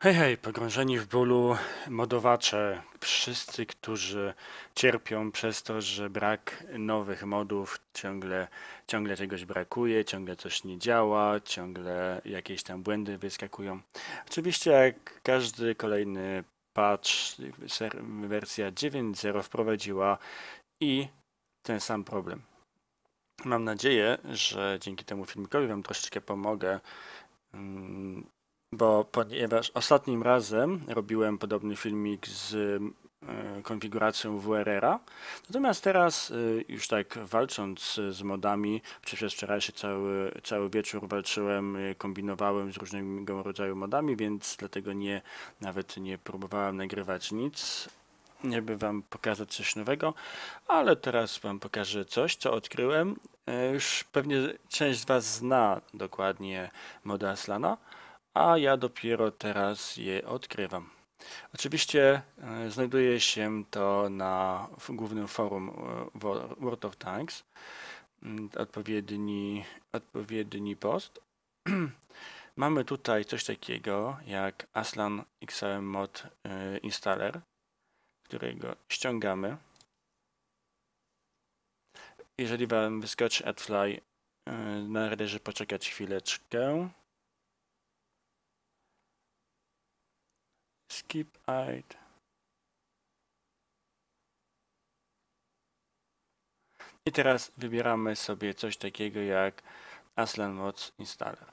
Hej, hej, pogrążeni w bólu modowacze, wszyscy, którzy cierpią przez to, że brak nowych modów, ciągle, ciągle czegoś brakuje, ciągle coś nie działa, ciągle jakieś tam błędy wyskakują. Oczywiście jak każdy kolejny patch, wersja 9.0 wprowadziła i ten sam problem. Mam nadzieję, że dzięki temu filmikowi Wam troszeczkę pomogę mm, bo ponieważ ostatnim razem robiłem podobny filmik z e, konfiguracją WRR-a, natomiast teraz e, już tak walcząc z modami, przez wczorajszy cały, cały wieczór walczyłem, e, kombinowałem z różnego rodzaju modami, więc dlatego nie, nawet nie próbowałem nagrywać nic, nie by wam pokazać coś nowego, ale teraz wam pokażę coś, co odkryłem. Już pewnie część z was zna dokładnie moda Aslana, a ja dopiero teraz je odkrywam. Oczywiście e, znajduje się to na głównym forum e, World of Tanks. Mm, odpowiedni, odpowiedni post. Mamy tutaj coś takiego jak Aslan XLM Mod e, Installer, którego ściągamy. Jeżeli Wam wyskoczy AdFly, należy poczekać chwileczkę. Skip out. I teraz wybieramy sobie coś takiego jak Aslan Mods Installer.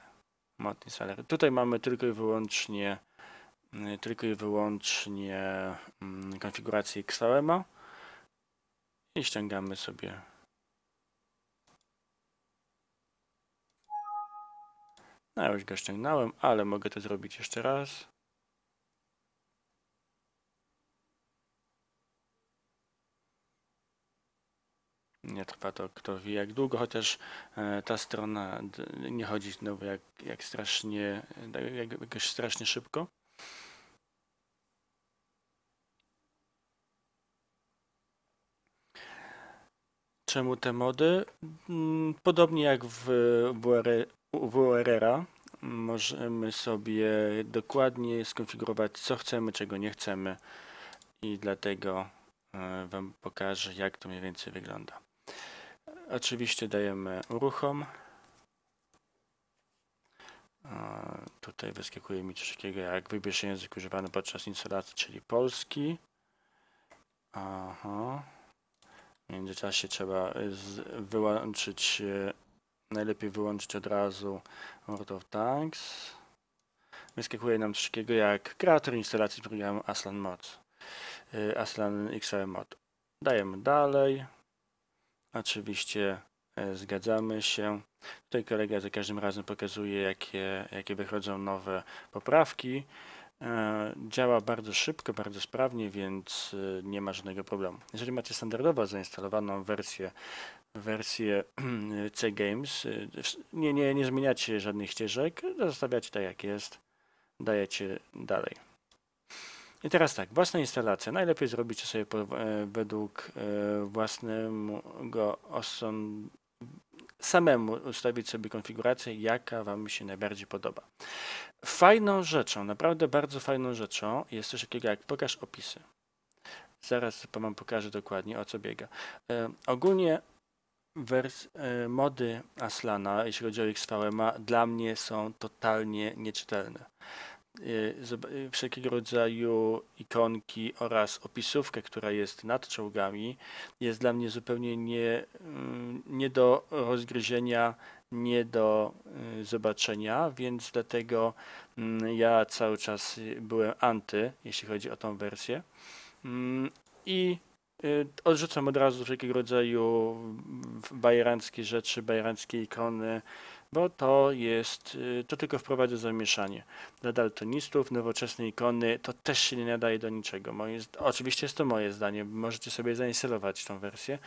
Mod Installer. Tutaj mamy tylko i wyłącznie y, tylko i wyłącznie mm, konfigurację XVM i ściągamy sobie no już go ściągnąłem, ale mogę to zrobić jeszcze raz. Nie trwa to kto wie jak długo, chociaż e, ta strona nie chodzi znowu jak, jak strasznie, jak, jakoś strasznie szybko. Czemu te mody? Mm, podobnie jak w WRR-a możemy sobie dokładnie skonfigurować co chcemy, czego nie chcemy i dlatego e, Wam pokażę jak to mniej więcej wygląda. Oczywiście dajemy uruchom. Tutaj wyskakuje mi coś takiego jak wybierz język używany podczas instalacji, czyli polski. Aha. W międzyczasie trzeba wyłączyć, e, najlepiej wyłączyć od razu World of Tanks. Wyskakuje nam coś takiego jak kreator instalacji programu Aslan Mod. E, Aslan XR Mod. Dajemy dalej. Oczywiście e, zgadzamy się. Tutaj kolega za każdym razem pokazuje, jakie, jakie wychodzą nowe poprawki. E, działa bardzo szybko, bardzo sprawnie, więc e, nie ma żadnego problemu. Jeżeli macie standardowo zainstalowaną wersję, wersję C Games, nie, nie, nie zmieniacie żadnych ścieżek, zostawiacie tak jak jest, dajecie dalej. I teraz tak, własna instalacja. Najlepiej zrobić sobie po, e, według e, własnego oson samemu ustawić sobie konfigurację, jaka Wam się najbardziej podoba. Fajną rzeczą, naprawdę bardzo fajną rzeczą jest coś takiego jak pokaż opisy. Zaraz Wam pokażę dokładnie o co biega. E, ogólnie wers, e, mody Aslana, jeśli chodzi o XVM, dla mnie są totalnie nieczytelne. Y, y, wszelkiego rodzaju ikonki oraz opisówkę, która jest nad czołgami, jest dla mnie zupełnie nie, mm, nie do rozgryzienia, nie do y, zobaczenia, więc dlatego mm, ja cały czas byłem anty, jeśli chodzi o tą wersję. Mm, I odrzucam od razu wszelkiego rodzaju bajeranckie rzeczy, bajeranckie ikony, bo to jest, y, to tylko wprowadza zamieszanie. Dla daltonistów nowoczesne ikony to też się nie nadaje do niczego. Moje, oczywiście jest to moje zdanie, możecie sobie zainstalować tą wersję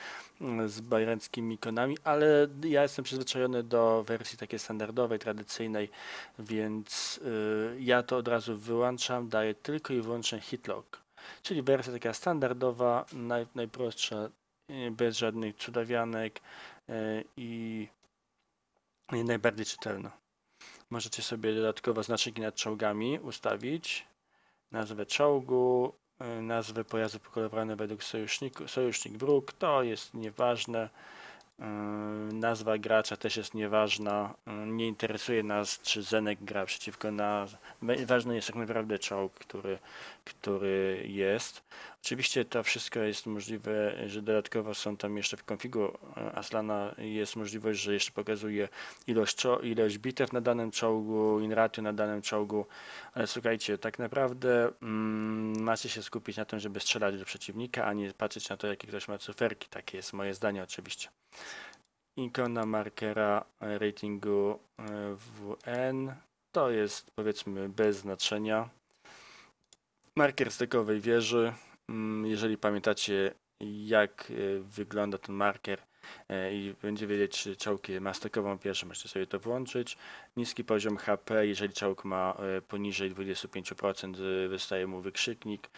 mm, z bajranckimi ikonami, ale ja jestem przyzwyczajony do wersji takiej standardowej, tradycyjnej, więc y, ja to od razu wyłączam, daję tylko i wyłącznie hitlog, czyli wersja taka standardowa, naj, najprostsza, y, bez żadnych cudawianek i najbardziej czytelna. Możecie sobie dodatkowo znaczniki nad czołgami ustawić. nazwę czołgu, y, nazwę pojazdu pokolorowane według sojuszniku, sojusznik wróg, to jest nieważne. Y, nazwa gracza też jest nieważna. Y, nie interesuje nas, czy Zenek gra przeciwko nas. Ważny jest tak naprawdę czołg, który, który jest. Oczywiście to wszystko jest możliwe, że dodatkowo są tam jeszcze w konfigu Aslana jest możliwość, że jeszcze pokazuje ilość, ilość bitew na danym czołgu, inratio na danym czołgu, ale słuchajcie, tak naprawdę mm, macie się skupić na tym, żeby strzelać do przeciwnika, a nie patrzeć na to, jakie ktoś ma cyferki. Takie jest moje zdanie oczywiście. Ikona markera ratingu e, WN to jest powiedzmy bez znaczenia. Marker stykowej wieży jeżeli pamiętacie, jak e, wygląda ten marker e, i będzie wiedzieć, czy czołg ma stokową pierwszą, możecie sobie to włączyć. Niski poziom HP, jeżeli czołg ma e, poniżej 25%, wystaje mu wykrzyknik.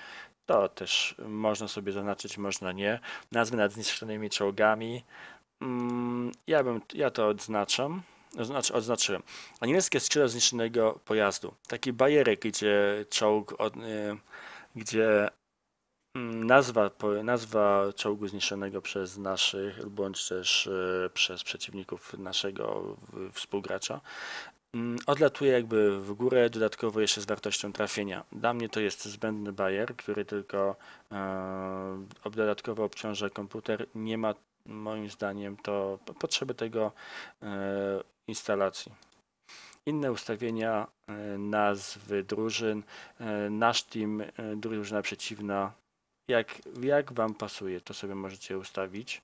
To też można sobie zaznaczyć, można nie. Nazwy nad zniszczonymi czołgami. Mm, ja, bym, ja to odznaczam. Znaczy, odznaczyłem. Anielskie skrzydła zniszczonego pojazdu. Taki bajerek, gdzie czołg, od, gdzie Mm, nazwa, nazwa czołgu zniszczonego przez naszych, bądź też e, przez przeciwników naszego współgracza, mm, odlatuje jakby w górę, dodatkowo jeszcze z wartością trafienia. Dla mnie to jest zbędny bajer, który tylko e, dodatkowo obciąża komputer. Nie ma moim zdaniem to potrzeby tego e, instalacji. Inne ustawienia, nazwy drużyn, nasz team, drużyna przeciwna, jak, jak Wam pasuje, to sobie możecie ustawić.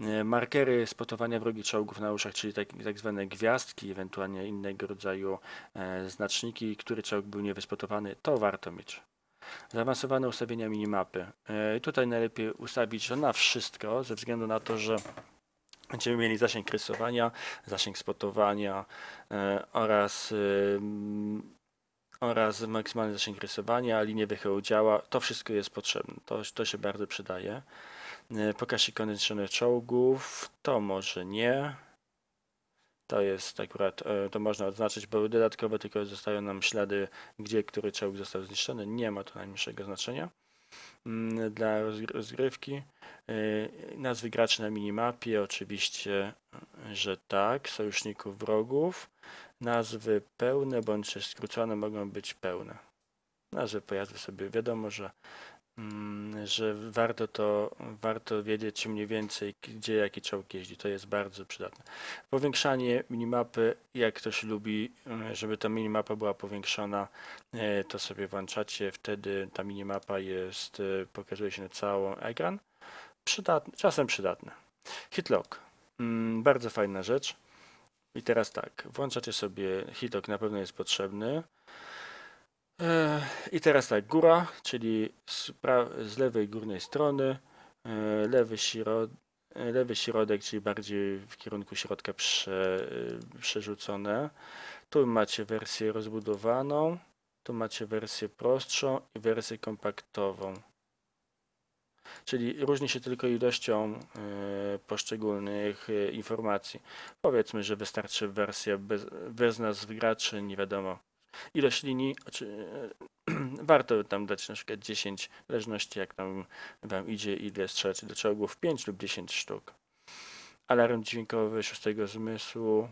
E, markery spotowania wrogich czołgów na uszach, czyli tak, tak zwane gwiazdki, ewentualnie innego rodzaju e, znaczniki, który czołg był niewyspotowany, to warto mieć. Zaawansowane ustawienia minimapy. E, tutaj najlepiej ustawić na wszystko, ze względu na to, że będziemy mieli zasięg rysowania, zasięg spotowania e, oraz oraz maksymalny zasięg rysowania, linie wychyłu działa. To wszystko jest potrzebne. To, to się bardzo przydaje. E, pokaż ikony zniszczonych czołgów. To może nie. To jest akurat, e, to można odznaczyć, bo dodatkowo tylko zostają nam ślady, gdzie który czołg został zniszczony. Nie ma to najmniejszego znaczenia. Mm, dla rozgrywki e, nazwy graczy na minimapie, oczywiście, że tak, sojuszników wrogów. Nazwy pełne bądź też skrócone mogą być pełne. Nazwy pojazdów sobie wiadomo, że, mm, że warto to, warto wiedzieć mniej więcej gdzie jaki czołg jeździ. To jest bardzo przydatne. Powiększanie minimapy, jak ktoś lubi, mm, żeby ta minimapa była powiększona, e, to sobie włączacie. Wtedy ta minimapa jest, e, pokazuje się na cały ekran. Przydatne, czasem przydatne. Hitlock. Mm, bardzo fajna rzecz. I teraz tak, włączacie sobie hitok, na pewno jest potrzebny. E, I teraz tak, góra, czyli z, z lewej górnej strony, e, lewy, środ e, lewy środek, czyli bardziej w kierunku środka prze przerzucone. Tu macie wersję rozbudowaną, tu macie wersję prostszą i wersję kompaktową czyli różni się tylko ilością e, poszczególnych e, informacji. Powiedzmy, że wystarczy wersja bez, bez nazw graczy, nie wiadomo. Ilość linii, czy, e, warto tam dać na przykład 10, w jak tam wam idzie, ile strzelacie do czołgów, 5 lub 10 sztuk. Alarm dźwiękowy szóstego zmysłu,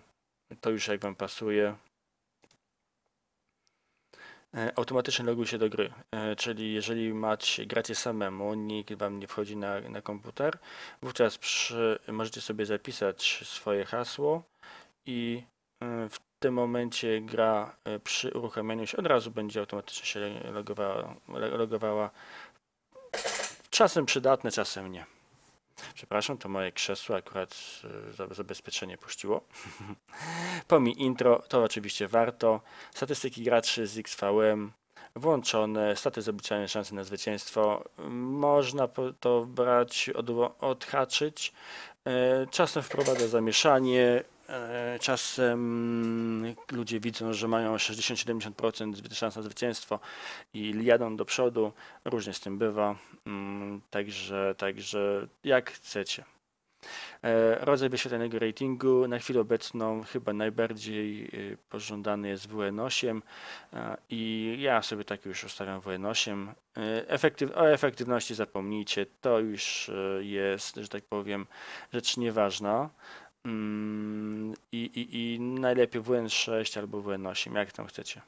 to już jak wam pasuje. E, automatycznie loguj się do gry, e, czyli jeżeli macie, gracie samemu, nikt wam nie wchodzi na, na komputer, wówczas przy, możecie sobie zapisać swoje hasło i e, w tym momencie gra przy uruchamianiu się od razu będzie automatycznie się logowała, logowała. Czasem przydatne, czasem nie. Przepraszam, to moje krzesło akurat e, zabezpieczenie puściło. Pomij intro, to oczywiście warto. Statystyki graczy z XVM włączone, staty obliczania szansy na zwycięstwo. Można to brać, od, odhaczyć. E, czasem wprowadza zamieszanie, czasem ludzie widzą, że mają 60-70% szans na zwycięstwo i jadą do przodu. Różnie z tym bywa. Mm, także, także jak chcecie. E, rodzaj wyświetlanego ratingu na chwilę obecną chyba najbardziej e, pożądany jest WN8 e, i ja sobie tak już ustawiam WN8. Efektyw o efektywności zapomnijcie, to już jest, że tak powiem, rzecz nieważna. Mm, I, i, I najlepiej WN6 albo WN8, jak tam chcecie.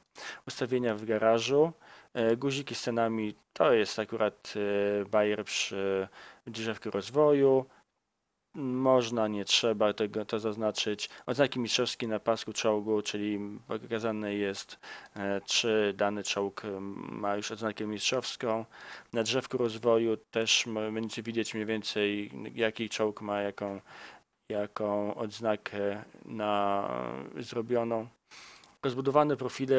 Ustawienia w garażu. Guziki z cenami to jest akurat bajer przy drzewku rozwoju. Można, nie trzeba tego to zaznaczyć. Oznaki mistrzowskie na pasku czołgu, czyli pokazane jest, e, czy dany czołg ma już odznakę mistrzowską. Na drzewku rozwoju też będziecie widzieć mniej więcej, jaki czołg ma jaką, jaką odznakę na zrobioną. Rozbudowane profile,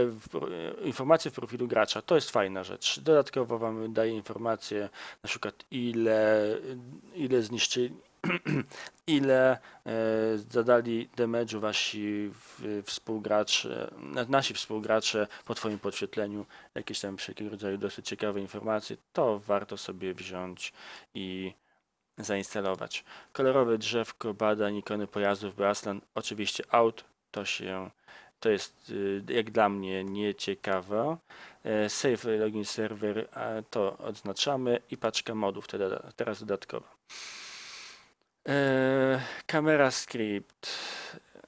informacje w profilu gracza, to jest fajna rzecz. Dodatkowo Wam daje informacje, na przykład ile, ile zniszczyli, ile e, zadali damage'u wasi współgracze, nasi współgracze po Twoim podświetleniu, jakieś tam wszelkiego rodzaju dosyć ciekawe informacje, to warto sobie wziąć i zainstalować. Kolorowe drzewko badań ikony pojazdów Braslan, oczywiście out, to się to jest y, jak dla mnie nieciekawe. E, save login server to odznaczamy i paczka modów teraz dodatkowa. E, kamera script,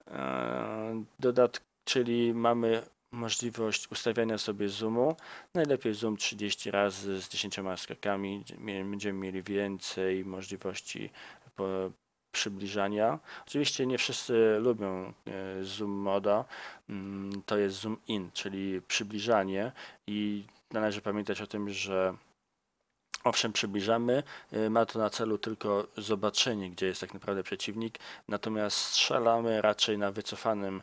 e, dodat, czyli mamy możliwość ustawiania sobie zoomu. Najlepiej zoom 30 razy z 10 skokami. Będziemy mieli więcej możliwości przybliżania. Oczywiście nie wszyscy lubią e, zoom moda. Mm, to jest zoom in, czyli przybliżanie i należy pamiętać o tym, że Owszem, przybliżamy, y, ma to na celu tylko zobaczenie, gdzie jest tak naprawdę przeciwnik, natomiast strzelamy raczej na wycofanym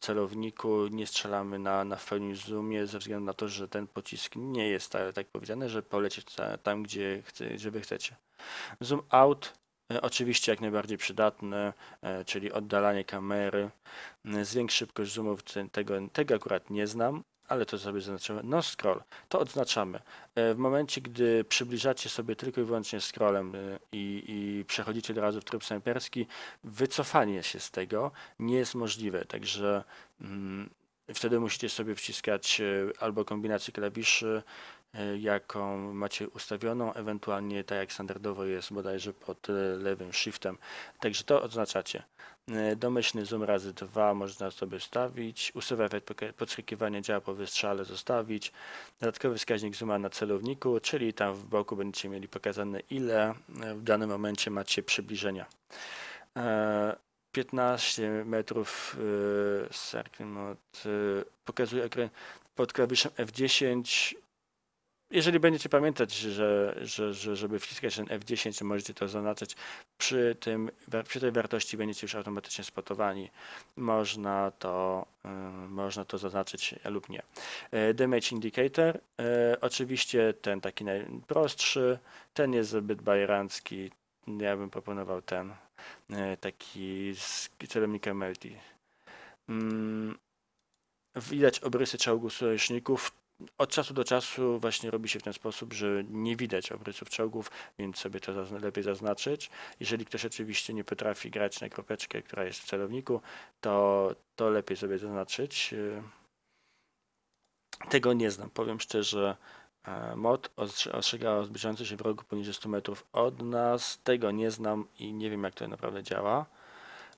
celowniku, nie strzelamy na, na w pełni zoomie, ze względu na to, że ten pocisk nie jest tak, tak powiedziane, że polecieć tam, gdzie, chce, wy chcecie. Zoom out, y, oczywiście jak najbardziej przydatny, y, czyli oddalanie kamery, zwiększ szybkość zoomów, tego, tego akurat nie znam, ale to sobie zaznaczymy. No scroll, to odznaczamy. E, w momencie, gdy przybliżacie sobie tylko i wyłącznie scrollem e, i, i przechodzicie od razu w tryb snajperski, wycofanie się z tego nie jest możliwe, także mm, wtedy musicie sobie wciskać e, albo kombinację klawiszy, jaką macie ustawioną, ewentualnie tak jak standardowo jest bodajże pod lewym shiftem. Także to odznaczacie. E, domyślny zoom razy 2 można sobie stawić. Usuwa efekt podskakiwania działa po wystrzale zostawić. Dodatkowy wskaźnik zooma na celowniku, czyli tam w boku będziecie mieli pokazane ile e, w danym momencie macie przybliżenia. 15 e, metrów pokazuje ekran pod klawiszem F10 jeżeli będziecie pamiętać, że, że, że żeby wciskać ten F10, możecie to zaznaczyć przy, tym, przy tej wartości będziecie już automatycznie spotowani. Można to, y, można to zaznaczyć lub nie. Y, damage Indicator, y, oczywiście ten taki najprostszy, ten jest zbyt bajerancki, ja bym proponował ten taki z celownikiem multi. Mm, widać obrysy czołgu sojuszników, od czasu do czasu właśnie robi się w ten sposób, że nie widać obrysów czołgów, więc sobie to lepiej zaznaczyć. Jeżeli ktoś oczywiście nie potrafi grać na kropeczkę, która jest w celowniku, to, to lepiej sobie zaznaczyć. Tego nie znam, powiem szczerze. E, mod ostrzega o zbliżający się wrogu poniżej 100 metrów od nas. Tego nie znam i nie wiem, jak to naprawdę działa.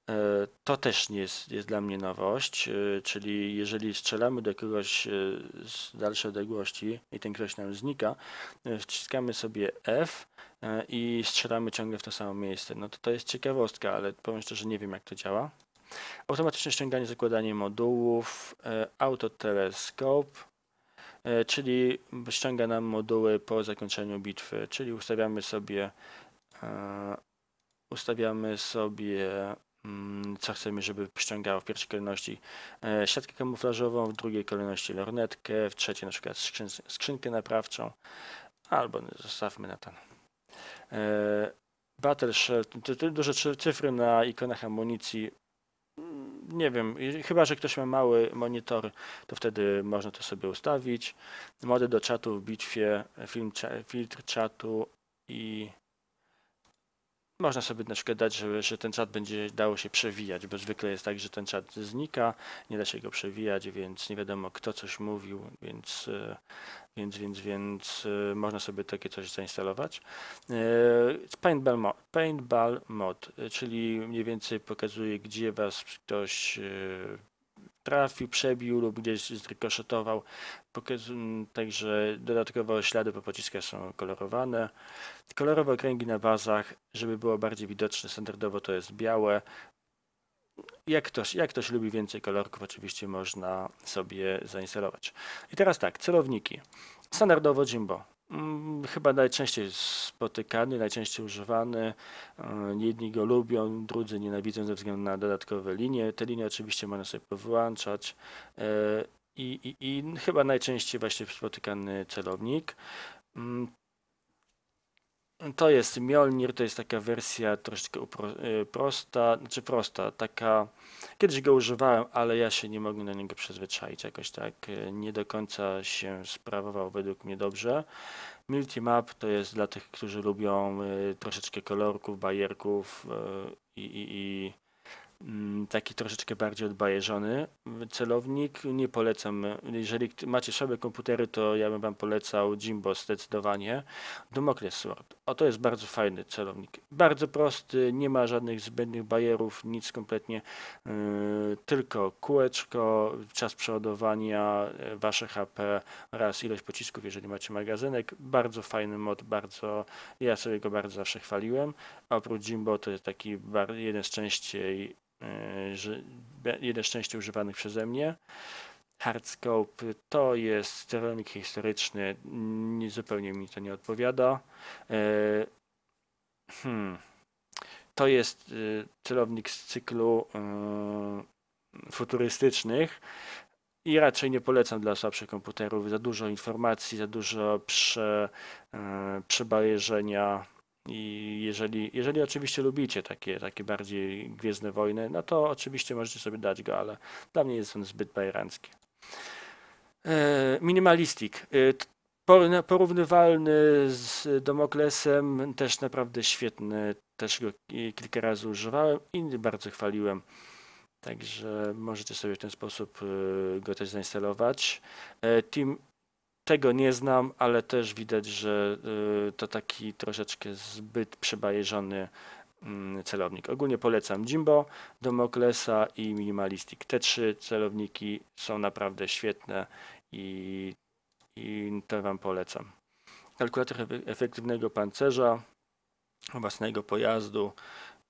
E, to też nie jest, jest dla mnie nowość, e, czyli jeżeli strzelamy do kogoś e, z dalszej odległości i ten ktoś nam znika, wciskamy sobie F i strzelamy ciągle w to samo miejsce. No to to jest ciekawostka, ale powiem szczerze, nie wiem jak to działa. Automatyczne ściąganie, zakładanie modułów, autoteleskop, czyli ściąga nam moduły po zakończeniu bitwy, czyli ustawiamy sobie ustawiamy sobie co chcemy, żeby ściągało w pierwszej kolejności e, siatkę kamuflażową, w drugiej kolejności lornetkę, w trzeciej na przykład skrzyn skrzynkę naprawczą, albo zostawmy na ten. E, battle Shell, duże cyfry na ikonach amunicji, mm, nie wiem, chyba, że ktoś ma mały monitor, to wtedy można to sobie ustawić. Mody do czatu w bitwie, film, filtr czatu i można sobie na przykład dać, że, że ten czat będzie dało się przewijać, bo zwykle jest tak, że ten czat znika, nie da się go przewijać, więc nie wiadomo kto coś mówił, więc, e, więc, więc, więc e, można sobie takie coś zainstalować. Paintball mod, paintball mod czyli mniej więcej pokazuje, gdzie was ktoś trafił, przebił lub gdzieś zrykoszetował. Także dodatkowo ślady po pociskach są kolorowane. Kolorowe okręgi na bazach, żeby było bardziej widoczne, standardowo to jest białe. Jak ktoś, jak ktoś lubi więcej kolorków, oczywiście można sobie zainstalować. I teraz tak, celowniki. Standardowo Jimbo. Mm, chyba najczęściej spotykany, najczęściej używany. E, jedni go lubią, drudzy nienawidzą ze względu na dodatkowe linie. Te linie oczywiście można sobie powyłączać. E, I, i, i chyba najczęściej właśnie spotykany celownik. To jest Mjolnir, to jest taka wersja troszeczkę y, prosta, znaczy prosta, taka, kiedyś go używałem, ale ja się nie mogłem na niego przyzwyczaić, jakoś tak y, nie do końca się sprawował według mnie dobrze. Multimap to jest dla tych, którzy lubią y, troszeczkę kolorków, bajerków i, i, i taki troszeczkę bardziej odbajeżony celownik. Nie polecam, jeżeli macie słabe komputery, to ja bym Wam polecał Jimbo zdecydowanie. Damocles Sword. O, to jest bardzo fajny celownik. Bardzo prosty, nie ma żadnych zbędnych bajerów, nic kompletnie, yy, tylko kółeczko, czas przeładowania, yy, Wasze HP oraz ilość pocisków, jeżeli macie magazynek. Bardzo fajny mod, bardzo, ja sobie go bardzo zawsze chwaliłem. Oprócz Jimbo to jest taki jeden z częściej E, jeden szczęście używanych przeze mnie. Hardscope to jest sterownik historyczny, nie, zupełnie mi to nie odpowiada. E, hmm. To jest e, celownik z cyklu futurystycznych i raczej nie polecam dla słabszych komputerów. Za dużo informacji, za dużo prze, przebajeżenia i jeżeli, jeżeli oczywiście lubicie takie, takie bardziej Gwiezdne Wojny, no to oczywiście możecie sobie dać go, ale dla mnie jest on zbyt bajerancki. E, minimalistik. E, porównywalny z Domoklesem, też naprawdę świetny, też go kilka razy używałem i bardzo chwaliłem. Także możecie sobie w ten sposób e, go też zainstalować. Team tego nie znam, ale też widać, że y, to taki troszeczkę zbyt przebajeżony mm, celownik. Ogólnie polecam Jimbo, Domoklesa i Minimalistic. Te trzy celowniki są naprawdę świetne i, i to Wam polecam. Kalkulator efektywnego pancerza własnego pojazdu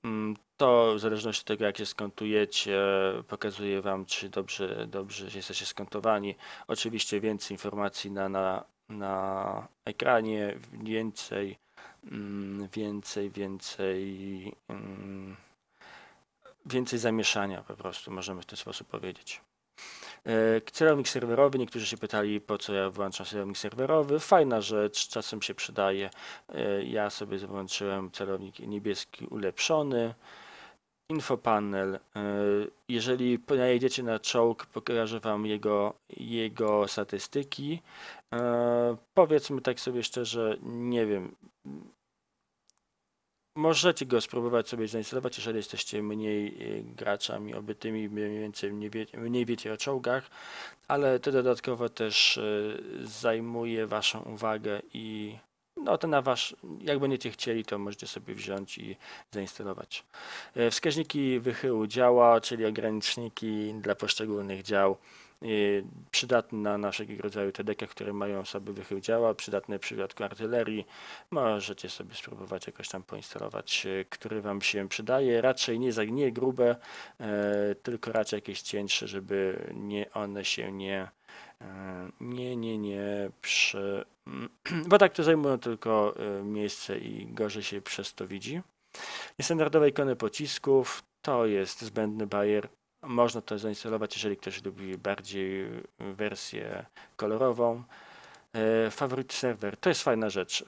Mm, to w zależności od tego, jak się skontujecie, pokazuje Wam, czy dobrze, dobrze jesteście skontowani. Oczywiście więcej informacji na, na, na ekranie, więcej, mm, więcej, więcej, mm, więcej zamieszania po prostu, możemy w ten sposób powiedzieć. Celownik serwerowy, niektórzy się pytali, po co ja włączam celownik serwerowy. Fajna rzecz, czasem się przydaje. E, ja sobie włączyłem celownik niebieski ulepszony. Infopanel. E, jeżeli najedziecie na czołg, pokażę Wam jego, jego statystyki. Powiedzmy tak sobie szczerze, nie wiem, Możecie go spróbować sobie zainstalować, jeżeli jesteście mniej e, graczami obytymi, mniej więcej mniej, mniej wiecie o czołgach, ale to dodatkowo też e, zajmuje Waszą uwagę i no to na wasz, jak będziecie chcieli, to możecie sobie wziąć i zainstalować. E, wskaźniki wychyłu działa, czyli ograniczniki dla poszczególnych dział przydatny na, na wszelkiego rodzaju TDK, które mają sobie wychył działa, przydatny w przypadku artylerii. Możecie sobie spróbować jakoś tam poinstalować, e, który Wam się przydaje. Raczej nie, za, grube, e, tylko raczej jakieś cieńsze, żeby nie one się nie e, nie, nie, nie przy... bo tak to zajmują tylko e, miejsce i gorzej się przez to widzi. Niestandardowe ikony pocisków to jest zbędny bajer można to zainstalować, jeżeli ktoś lubi bardziej wersję kolorową. E, Favorite server to jest fajna rzecz.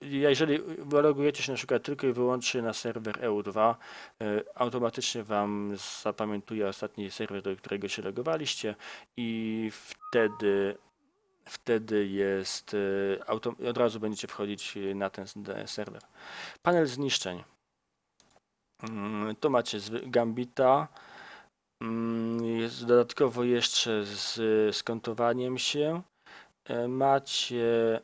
Jeżeli logujecie się na przykład tylko i wyłącznie na serwer EU2, e, automatycznie Wam zapamiętuje ostatni serwer, do którego się logowaliście i wtedy wtedy jest, e, od razu będziecie wchodzić na ten serwer. Panel zniszczeń. Mm, tu macie Gambita. Mm, jest dodatkowo jeszcze z skontowaniem się. E, macie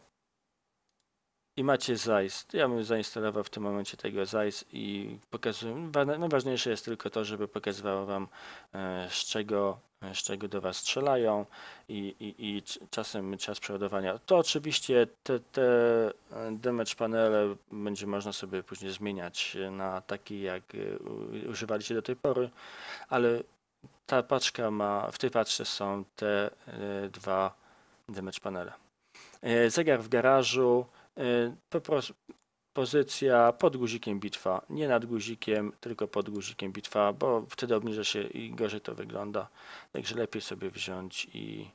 i macie ZAIS. Ja bym zainstalował w tym momencie tego ZAIS i pokazuję. Najważniejsze jest tylko to, żeby pokazywało Wam e, z czego, z czego do Was strzelają i, i, i czasem czas przeładowania. To oczywiście te, te e, damage panele będzie można sobie później zmieniać na takie jak używaliście do tej pory, ale ta paczka ma, w tej paczce są te dwa damage panele. Zegar w garażu, po prostu pozycja pod guzikiem bitwa, nie nad guzikiem, tylko pod guzikiem bitwa, bo wtedy obniża się i gorzej to wygląda. Także lepiej sobie wziąć i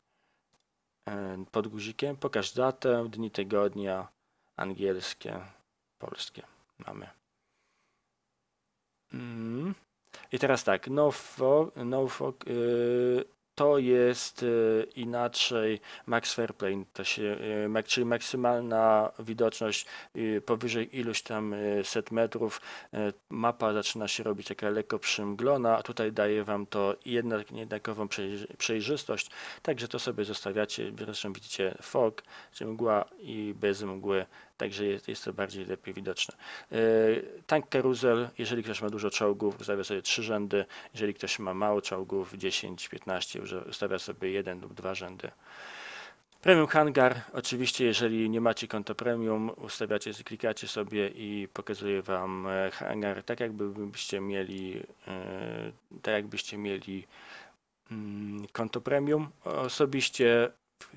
y, pod guzikiem pokaż datę, dni tygodnia, angielskie, polskie mamy. Mm. I teraz tak, no fog, no yy, to jest e, inaczej max fair plane, to się, e, czyli maksymalna widoczność e, powyżej iluś tam set metrów. Mapa zaczyna się robić taka lekko przymglona, a tutaj daje Wam to jednak jednakową przejrzystość, także to sobie zostawiacie, zresztą widzicie fog, czyli mgła i bez mgły także jest, jest to bardziej lepiej widoczne. E, tank karuzel, jeżeli ktoś ma dużo czołgów, ustawia sobie trzy rzędy, jeżeli ktoś ma mało czołgów, 10, 15, ustawia sobie jeden lub dwa rzędy. Premium Hangar, oczywiście jeżeli nie macie konta premium, ustawiacie, klikacie sobie i pokazuje Wam e, hangar tak jakbyście mieli, e, tak jakbyście mieli mm, konto premium. Osobiście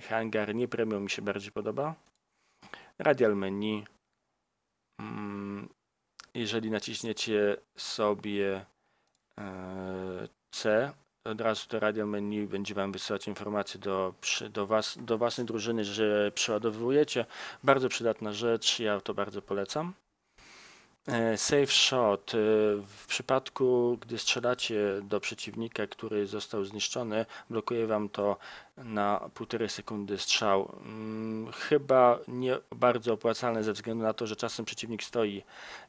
hangar nie premium mi się bardziej podoba, Radial menu. Mm, jeżeli naciśniecie sobie e, C, od razu to radial menu będzie Wam wysyłać informacje do, do, was, do własnej drużyny, że przeładowujecie. Bardzo przydatna rzecz, ja to bardzo polecam. E, safe shot. E, w przypadku, gdy strzelacie do przeciwnika, który został zniszczony, blokuje wam to na półtorej sekundy strzał. Mm, chyba nie bardzo opłacalne ze względu na to, że czasem przeciwnik stoi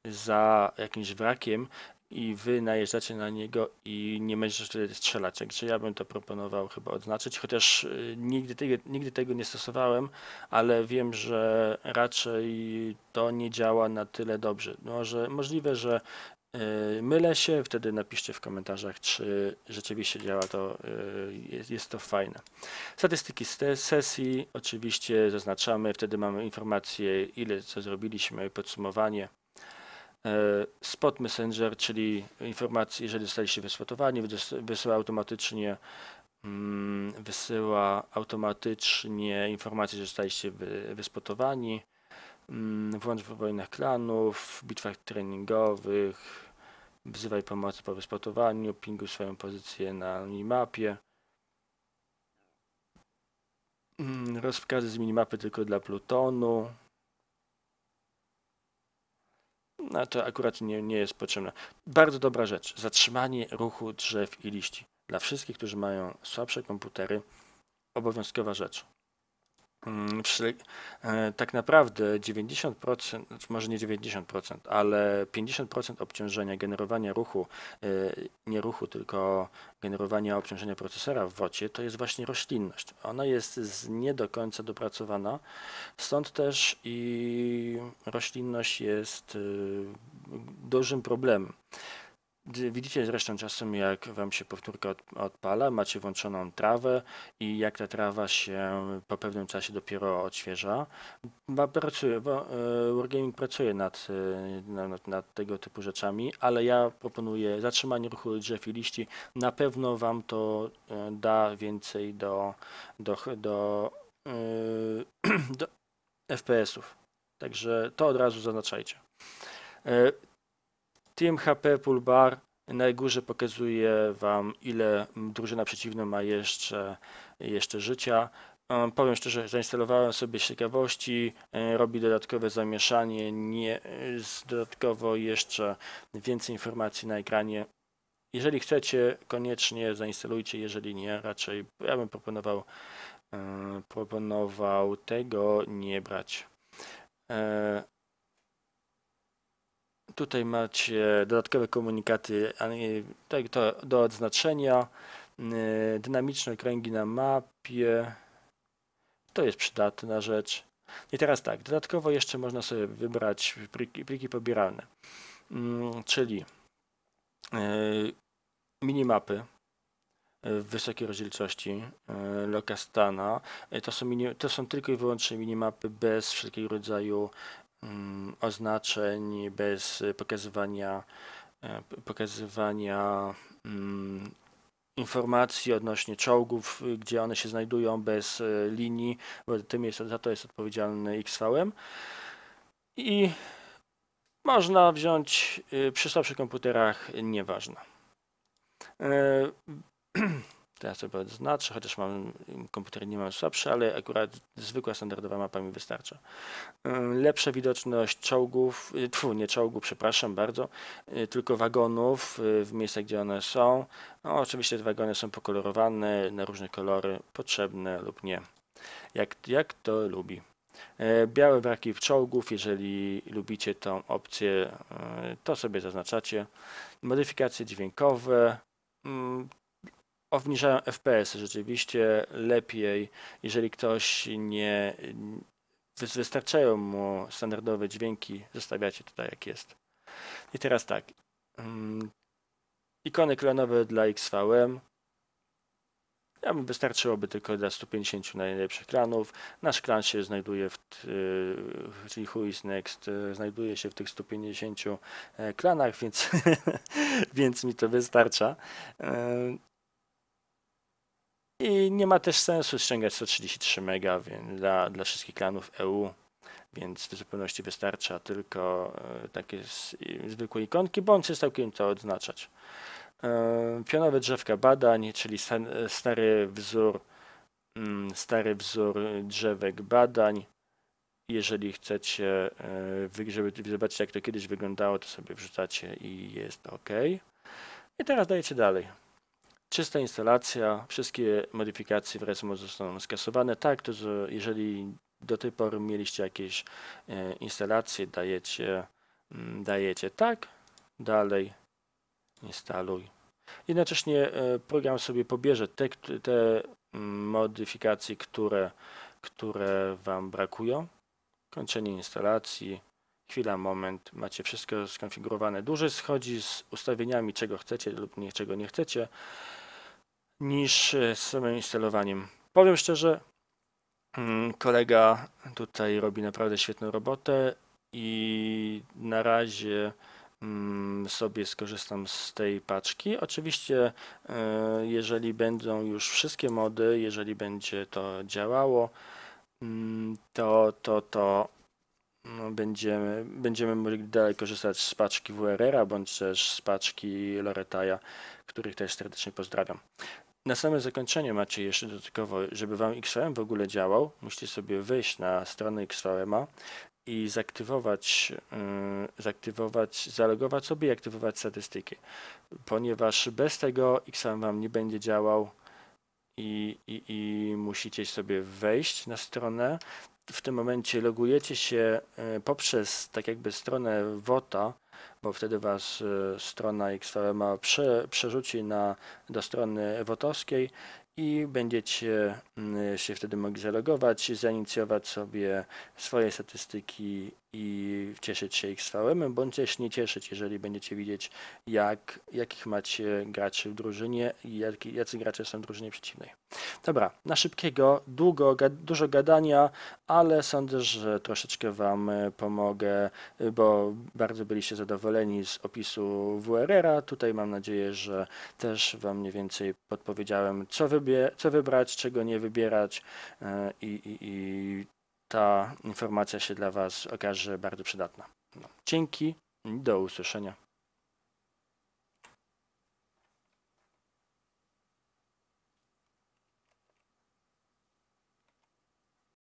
za jakimś wrakiem i wy najeżdżacie na niego i nie będziesz wtedy strzelać. Także ja bym to proponował chyba odznaczyć, chociaż y, nigdy tego, nigdy tego nie stosowałem, ale wiem, że raczej to nie działa na tyle dobrze. Może możliwe, że y, mylę się, wtedy napiszcie w komentarzach, czy rzeczywiście działa to, y, jest, jest to fajne. Statystyki z sesji oczywiście zaznaczamy, wtedy mamy informację, ile co zrobiliśmy, podsumowanie. E, spot Messenger, czyli informacje, jeżeli zostaliście wyswatowani, wysyła automatycznie mm, wysyła automatycznie informacje, że zostaliście wyspotowani. Mm, włącz w wojnach klanów, bitwach treningowych, wzywaj pomocy po wyspotowaniu, pinguj swoją pozycję na minimapie. Mm, rozkazy z minimapy tylko dla Plutonu. No to akurat nie, nie jest potrzebne. Bardzo dobra rzecz. Zatrzymanie ruchu drzew i liści. Dla wszystkich, którzy mają słabsze komputery, obowiązkowa rzecz. Mm, e, tak naprawdę 90%, znaczy może nie 90%, ale 50% obciążenia generowania ruchu, e, nie ruchu, tylko generowania obciążenia procesora w wocie to jest właśnie roślinność. Ona jest nie do końca dopracowana, stąd też i roślinność jest e, dużym problemem. Widzicie zresztą czasem, jak Wam się powtórka odpala, macie włączoną trawę i jak ta trawa się po pewnym czasie dopiero odświeża. Pracuje, e, Wargaming pracuje nad, e, nad, nad, tego typu rzeczami, ale ja proponuję zatrzymanie ruchu drzew i liści. Na pewno Wam to e, da więcej do, do, do, do FPS-ów. Także to od razu zaznaczajcie. Team HP Pull Bar na górze pokazuje Wam ile drużyna przeciwna ma jeszcze, jeszcze życia. Powiem szczerze, zainstalowałem sobie z ciekawości, e, robi dodatkowe zamieszanie, nie, dodatkowo jeszcze więcej informacji na ekranie. Jeżeli chcecie, koniecznie zainstalujcie, jeżeli nie, raczej ja bym proponował proponował tego nie brać. Tutaj macie dodatkowe komunikaty tak, to do odznaczenia, dynamiczne okręgi na mapie. To jest przydatna rzecz. I teraz tak, dodatkowo jeszcze można sobie wybrać pliki, pliki pobieralne, mm, czyli minimapy w wysokiej rozdzielczości Lokastana. To są, mini, to są tylko i wyłącznie minimapy bez wszelkiego rodzaju oznaczeń, bez pokazywania, e, pokazywania um, informacji odnośnie czołgów, gdzie one się znajdują bez e, linii, bo tym jest, za to jest odpowiedzialny XVM. I można wziąć e, przy słabszych komputerach, nieważne. To ja sobie odznaczę, chociaż mam komputer nie mam słabszy, ale akurat zwykła standardowa mapa mi wystarcza. Lepsza widoczność czołgów, y, tfu, nie czołgów, przepraszam bardzo, y, tylko wagonów y, w miejscach, gdzie one są. No, oczywiście te wagony są pokolorowane na różne kolory, potrzebne lub nie. Jak, jak to lubi. Białe braki czołgów, jeżeli lubicie tą opcję, to sobie zaznaczacie. Modyfikacje dźwiękowe, mm, obniżają FPS rzeczywiście lepiej, jeżeli ktoś nie wystarczają mu standardowe dźwięki, zostawiacie tutaj jak jest. I teraz tak. Mm, ikony klanowe dla XVM. Ja bym wystarczyłoby tylko dla 150 najlepszych klanów. Nasz klan się znajduje w, czyli Who is Next, e, znajduje się w tych 150 e, klanach, więc, więc mi to wystarcza. E, i nie ma też sensu ściągać 133 MB dla, dla wszystkich klanów EU, więc w zupełności wystarcza tylko e, takie zwykłe ikonki, bądź jest całkiem to odznaczać. E, pionowe drzewka badań, czyli stary wzór, mm, stary wzór drzewek badań. Jeżeli chcecie, e, żeby zobaczyć jak to kiedyś wyglądało, to sobie wrzucacie i jest ok. I teraz dajecie dalej. Czysta instalacja, wszystkie modyfikacje w Resmo zostaną skasowane. Tak, to że jeżeli do tej pory mieliście jakieś e, instalacje, dajecie, mm, dajecie tak, dalej, instaluj. Jednocześnie e, program sobie pobierze te, te mm, modyfikacje, które, które Wam brakują. Kończenie instalacji, chwila, moment, macie wszystko skonfigurowane. Duży schodzi z ustawieniami, czego chcecie lub nie, czego nie chcecie niż e, z samym instalowaniem. Powiem szczerze, mm, kolega tutaj robi naprawdę świetną robotę i na razie mm, sobie skorzystam z tej paczki. Oczywiście, e, jeżeli będą już wszystkie mody, jeżeli będzie to działało, mm, to, to, to no, będziemy, będziemy mogli dalej korzystać z paczki WRR-a bądź też z paczki Loretaja, których też serdecznie pozdrawiam. Na same zakończenie macie jeszcze dodatkowo, żeby Wam XVM w ogóle działał, musicie sobie wejść na stronę XVM'a i zaktywować, yy, zaktywować, zalogować sobie i aktywować statystyki, ponieważ bez tego XVM Wam nie będzie działał i, i, i musicie sobie wejść na stronę. W tym momencie logujecie się yy, poprzez tak jakby stronę WOTA, bo wtedy Was e, strona XVM prze, przerzuci na, do strony wotowskiej i będziecie mm, się wtedy mogli zalogować, zainicjować sobie swoje statystyki i cieszyć się XVM, bądź też nie cieszyć, jeżeli będziecie widzieć, jak, jakich macie graczy w drużynie i jak, jacy gracze są w drużynie przeciwnej. Dobra, na szybkiego, długo, dużo gadania, ale sądzę, że troszeczkę Wam e, pomogę, e, bo bardzo byliście zadowoleni z opisu WRR-a. Tutaj mam nadzieję, że też Wam mniej więcej podpowiedziałem, co, wybie co wybrać, czego nie wybierać e, i, i ta informacja się dla Was okaże bardzo przydatna. No. Dzięki, do usłyszenia.